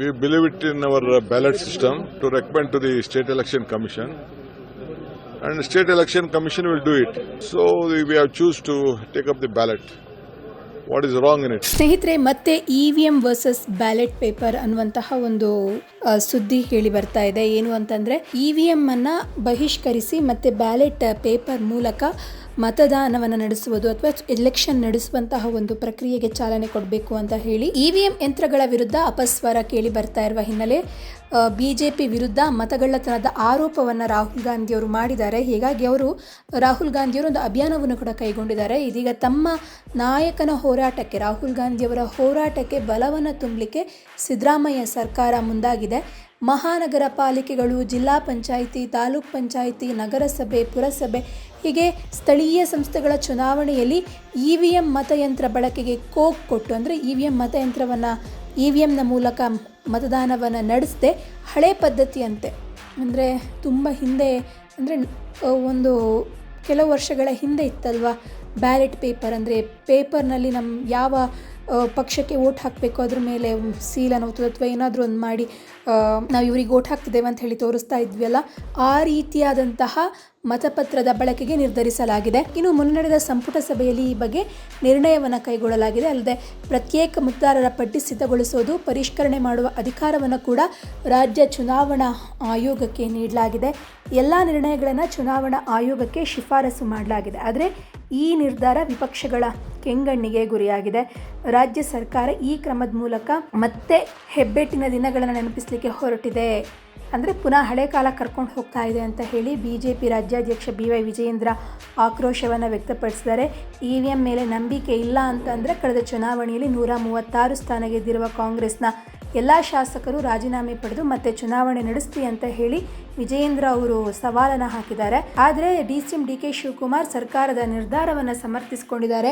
We believe it in our uh, ballot system to recommend to the State Election Commission. And the State Election Commission will do it. So we have choose to take up the ballot. What is wrong in it? ಸ್ನೇಹಿತರೆ ಮತ್ತೆ E V M versus ballot paper ಅನ್ನುವಂತಹ ಒಂದು ಸುದ್ದಿ ಹೇಳಿ ಬರ್ತಾ ಇದೆ ಏನು ಅಂತಂದ್ರೆ ಇ ವಿ ಎಂ ಅನ್ನ ಬಹಿಷ್ಕರಿಸಿ ಮತ್ತೆ ಬ್ಯಾಲೆಟ್ ಪೇಪರ್ ಮೂಲಕ ಮತದಾನವನ್ನು ನಡೆಸುವುದು ಅಥವಾ ಎಲೆಕ್ಷನ್ ನಡೆಸುವಂತಹ ಒಂದು ಪ್ರಕ್ರಿಯೆಗೆ ಚಾಲನೆ ಕೊಡಬೇಕು ಅಂತ ಹೇಳಿ ಇ ವಿ ಎಂ ಯಂತ್ರಗಳ ವಿರುದ್ಧ ಅಪಸ್ವರ ಕೇಳಿ ಬರ್ತಾ ಇರುವ ಹಿನ್ನೆಲೆ ಬಿಜೆಪಿ ವಿರುದ್ಧ ಮತಗಳ್ಳತನದ ಆರೋಪವನ್ನು ರಾಹುಲ್ ಗಾಂಧಿ ಅವರು ಮಾಡಿದ್ದಾರೆ. ಹೀಗಾಗಿ ಅವರು, ರಾಹುಲ್ ಗಾಂಧಿಯವರು ಒಂದು ಅಭಿಯಾನವನ್ನು ಕೂಡ ಕೈಗೊಂಡಿದ್ದಾರೆ. ಇದೀಗ ತಮ್ಮ ನಾಯಕನ ಹೋರಾಟಕ್ಕೆ, ರಾಹುಲ್ ಗಾಂಧಿಯವರ ಹೋರಾಟಕ್ಕೆ ಬಲವನ್ನು ತುಂಬಲಿಕ್ಕೆ ಸಿದ್ದರಾಮಯ್ಯ ಸರ್ಕಾರ ಮುಂದಾಗಿದೆ. ಮಹಾನಗರ ಪಾಲಿಕೆಗಳು, ಜಿಲ್ಲಾ ಪಂಚಾಯಿತಿ, ತಾಲೂಕ್ ಪಂಚಾಯಿತಿ, ನಗರಸಭೆ, ಪುರಸಭೆ, ಹೀಗೆ ಸ್ಥಳೀಯ ಸಂಸ್ಥೆಗಳ ಚುನಾವಣೆಯಲ್ಲಿ ಇ ವಿ ಎಂ ಮತಯಂತ್ರ ಬಳಕೆಗೆ ಕೋಕ್ ಕೊಟ್ಟು, ಅಂದರೆ ಇ ವಿ ಎಂ ಮತಯಂತ್ರವನ್ನು ಇ ವಿ ಎಮ್ನ ಮೂಲಕ ಮತದಾನವನ್ನು ನಡೆಸದೆ ಹಳೆ ಪದ್ಧತಿಯಂತೆ. ಅಂದರೆ ತುಂಬ ಹಿಂದೆ, ಅಂದರೆ ಒಂದು ಕೆಲವು ವರ್ಷಗಳ ಹಿಂದೆ ಇತ್ತಲ್ವ, ಬ್ಯಾಲೆಟ್ ಪೇಪರ್, ಅಂದರೆ ಪೇಪರ್ನಲ್ಲಿ ನಮ್ಮ ಯಾವ ಪಕ್ಷಕ್ಕೆ ಓಟ್ ಹಾಕಬೇಕು, ಅದ್ರ ಮೇಲೆ ಸೀಲನ್ನು ಅನ್ನೋದು ಅಥವಾ ಏನಾದರೂ ಒಂದು ಮಾಡಿ ನಾವು ಇವ್ರಿಗೆ ಓಟ್ ಹಾಕ್ತಿದ್ದೇವೆ ಅಂತ ಹೇಳಿ ತೋರಿಸ್ತಾ ಇದ್ವಿಯಲ್ಲ, ಆ ರೀತಿಯಾದಂತಹ ಮತಪತ್ರದ ಬಳಕೆಗೆ ನಿರ್ಧರಿಸಲಾಗಿದೆ. ಇನ್ನು ಮುನ್ನಡೆದ ಸಂಪುಟ ಸಭೆಯಲ್ಲಿ ಈ ಬಗ್ಗೆ ನಿರ್ಣಯವನ್ನು ಕೈಗೊಳ್ಳಲಾಗಿದೆ. ಅಲ್ಲದೆ ಪ್ರತ್ಯೇಕ ಮತದಾರರ ಪಟ್ಟಿ ಸಿದ್ಧಗೊಳಿಸೋದು, ಪರಿಷ್ಕರಣೆ ಮಾಡುವ ಅಧಿಕಾರವನ್ನು ಕೂಡ ರಾಜ್ಯ ಚುನಾವಣಾ ಆಯೋಗಕ್ಕೆ ನೀಡಲಾಗಿದೆ. ಎಲ್ಲ ನಿರ್ಣಯಗಳನ್ನು ಚುನಾವಣಾ ಆಯೋಗಕ್ಕೆ ಶಿಫಾರಸು ಮಾಡಲಾಗಿದೆ. ಆದರೆ ಈ ನಿರ್ಧಾರ ವಿಪಕ್ಷಗಳ ಕೆಂಗಣ್ಣಿಗೆ ಗುರಿಯಾಗಿದೆ. ರಾಜ್ಯ ಸರ್ಕಾರ ಈ ಕ್ರಮದ ಮೂಲಕ ಮತ್ತೆ ಹೆಬ್ಬೆಟ್ಟಿನ ದಿನಗಳನ್ನು ನೆನಪಿಸಲಿಕ್ಕೆ ಹೊರಟಿದೆ. ಅಂದರೆ ಪುನಃ ಹಳೆ ಕಾಲ ಕರ್ಕೊಂಡು ಹೋಗ್ತಾ ಇದೆ ಅಂತ ಹೇಳಿ ಬಿ ಜೆ ಪಿ ರಾಜ್ಯಾಧ್ಯಕ್ಷ ಬಿ ವೈ ವಿಜಯೇಂದ್ರ ಆಕ್ರೋಶವನ್ನು ವ್ಯಕ್ತಪಡಿಸಿದ್ದಾರೆ. ಇ ವಿ ಎಂ ಮೇಲೆ ನಂಬಿಕೆ ಇಲ್ಲ ಅಂತಂದರೆ ಕಳೆದ ಚುನಾವಣೆಯಲ್ಲಿ ನೂರ ಮೂವತ್ತಾರು ಸ್ಥಾನ ಗೆದ್ದಿರುವ ಕಾಂಗ್ರೆಸ್ನ ಎಲ್ಲ ಶಾಸಕರು ರಾಜೀನಾಮೆ ಪಡೆದು ಮತ್ತೆ ಚುನಾವಣೆ ನಡೆಸ್ತಿ ಅಂತ ಹೇಳಿ ವಿಜಯೇಂದ್ರ ಅವರು ಸವಾಲನ್ನು ಹಾಕಿದ್ದಾರೆ. ಆದರೆ D C M D K Shivakumar ಸರ್ಕಾರದ ನಿರ್ಧಾರವನ್ನು ಸಮರ್ಥಿಸಿಕೊಂಡಿದ್ದಾರೆ.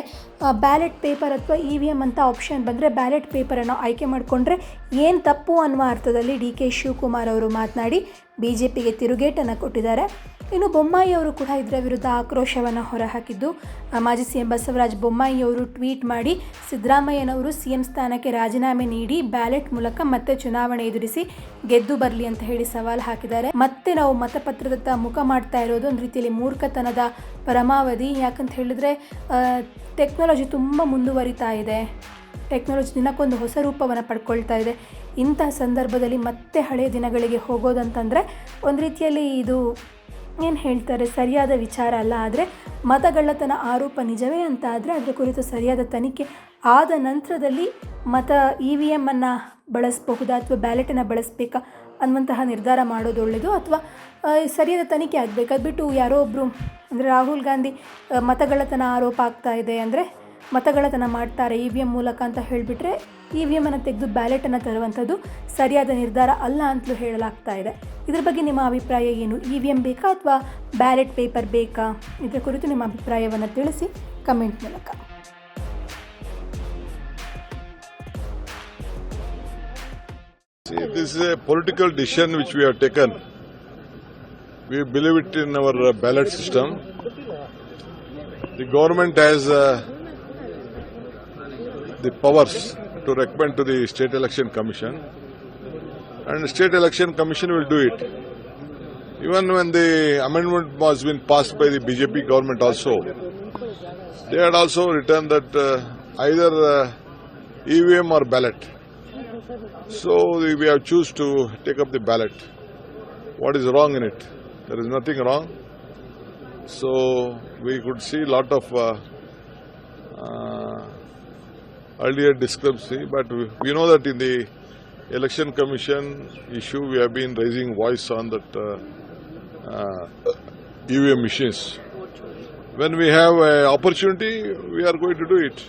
ಬ್ಯಾಲೆಟ್ ಪೇಪರ್ ಅಥವಾ ಇ ವಿ ಎಂ ಅಂತ ಆಪ್ಷನ್ ಬಂದರೆ ಬ್ಯಾಲೆಟ್ ಪೇಪರನ್ನು ಆಯ್ಕೆ ಮಾಡಿಕೊಂಡ್ರೆ ಏನು ತಪ್ಪು ಅನ್ನುವ ಅರ್ಥದಲ್ಲಿ ಡಿ ಕೆ ಶಿವಕುಮಾರ್ ಅವರು ಮಾತನಾಡಿ ಬಿ ಜೆ ಪಿಗೆ ತಿರುಗೇಟನ್ನು ಕೊಟ್ಟಿದ್ದಾರೆ. ಇನ್ನು ಬೊಮ್ಮಾಯಿ ಅವರು ಕೂಡ ಇದರ ವಿರುದ್ಧ ಆಕ್ರೋಶವನ್ನು ಹೊರಹಾಕಿದ್ದು ಮಾಜಿ ಸಿ ಎಂ ಬಸವರಾಜ ಬೊಮ್ಮಾಯಿ ಅವರು ಟ್ವೀಟ್ ಮಾಡಿ ಸಿದ್ದರಾಮಯ್ಯನವರು ಸಿ ಎಂ ಸ್ಥಾನಕ್ಕೆ ರಾಜೀನಾಮೆ ನೀಡಿ ಬ್ಯಾಲೆಟ್ ಮೂಲಕ ಮತ್ತೆ ಚುನಾವಣೆ ಎದುರಿಸಿ ಗೆದ್ದು ಬರಲಿ ಅಂತ ಹೇಳಿ ಸವಾಲು ಹಾಕಿದ್ದಾರೆ. ಮತ್ತೆ ನಾವು ಮತಪತ್ರದತ್ತ ಮುಖ ಮಾಡ್ತಾ ಇರೋದು ಒಂದು ರೀತಿಯಲ್ಲಿ ಮೂರ್ಖತನದ ಪರಮಾವಧಿ. ಯಾಕಂತ ಹೇಳಿದ್ರೆ ಟೆಕ್ನಾಲಜಿ ತುಂಬ ಮುಂದುವರಿತಾ ಇದೆ. ಟೆಕ್ನಾಲಜಿ ದಿನಕ್ಕೊಂದು ಹೊಸ ರೂಪವನ್ನು ಪಡ್ಕೊಳ್ತಾ ಇದೆ. ಇಂಥ ಸಂದರ್ಭದಲ್ಲಿ ಮತ್ತೆ ಹಳೆಯ ದಿನಗಳಿಗೆ ಹೋಗೋದಂತಂದರೆ ಒಂದು ರೀತಿಯಲ್ಲಿ ಇದು ಏನು ಹೇಳ್ತಾರೆ? ಸರಿಯಾದ ವಿಚಾರ ಅಲ್ಲ, ಆದರೆ ಮತಗಳ್ಳತನ ಆರೋಪ ನಿಜವೇ ಅಂತ ಆದರೆ ಅದರ ಕುರಿತು ಸರಿಯಾದ ತನಿಖೆ ಆದ ನಂತರದಲ್ಲಿ ಮತ ಇ ವಿ ಎಮ್ಮನ್ನು ಬಳಸಬಹುದಾ ಅಥವಾ ಬ್ಯಾಲೆಟನ್ನು ಬಳಸಬೇಕಾ ಅನ್ನುವಂತಹ ನಿರ್ಧಾರ ಮಾಡೋದು ಒಳ್ಳೆಯದು ಅಥವಾ ಸರಿಯಾದ ತನಿಖೆ ಆಗಬೇಕು? ಅದು ಬಿಟ್ಟು ಯಾರೋ ಒಬ್ಬರು ಅಂದರೆ ರಾಹುಲ್ ಗಾಂಧಿ ಮತಗಳ್ಳತನ ಆರೋಪ ಆಗ್ತಾ ಇದೆ ಅಂದರೆ ಮತಗಳ್ಳತನ ಮಾಡ್ತಾರೆ ಇ ವಿ ಎಂ ಮೂಲಕ ಅಂತ ಹೇಳಿಬಿಟ್ರೆ ಇ ವಿ ಎಮ್ಮನ್ನು ತೆಗೆದು ಬ್ಯಾಲೆಟನ್ನು ತರುವಂಥದ್ದು ಸರಿಯಾದ ನಿರ್ಧಾರ ಅಲ್ಲ ಅಂತಲೂ ಹೇಳಲಾಗ್ತಾ ಇದೆ ಇದರ ಬಗ್ಗೆ ನಿಮ್ಮ ಅಭಿಪ್ರಾಯ ಏನು ಇ ವಿ ಎಂ ಬೇಕಾ ಅಥವಾ ಬ್ಯಾಲೆಟ್ ಪೇಪರ್ ಬೇಕಾ ಇದರ ಕುರಿತು ನಿಮ್ಮ ಅಭಿಪ್ರಾಯವನ್ನು ತಿಳಿಸಿ ಕಮೆಂಟ್ ಮೂಲಕ this is a political decision which we have taken. We believe it in our ballot system. The government has uh, the powers to recommend to the State Election Commission, and the State Election Commission will do it. Even when the amendment was been passed by the BJP government also, they had also written that uh, either uh, EVM or ballot. So we have choose to take up the ballot. What is wrong in it? There is nothing wrong. So we could see lot of uh, earlier discrepancy, but we, we know that in the election commission issue we have been raising voice on that uh, uh, EVM machines. When we have an opportunity, we are going to do it.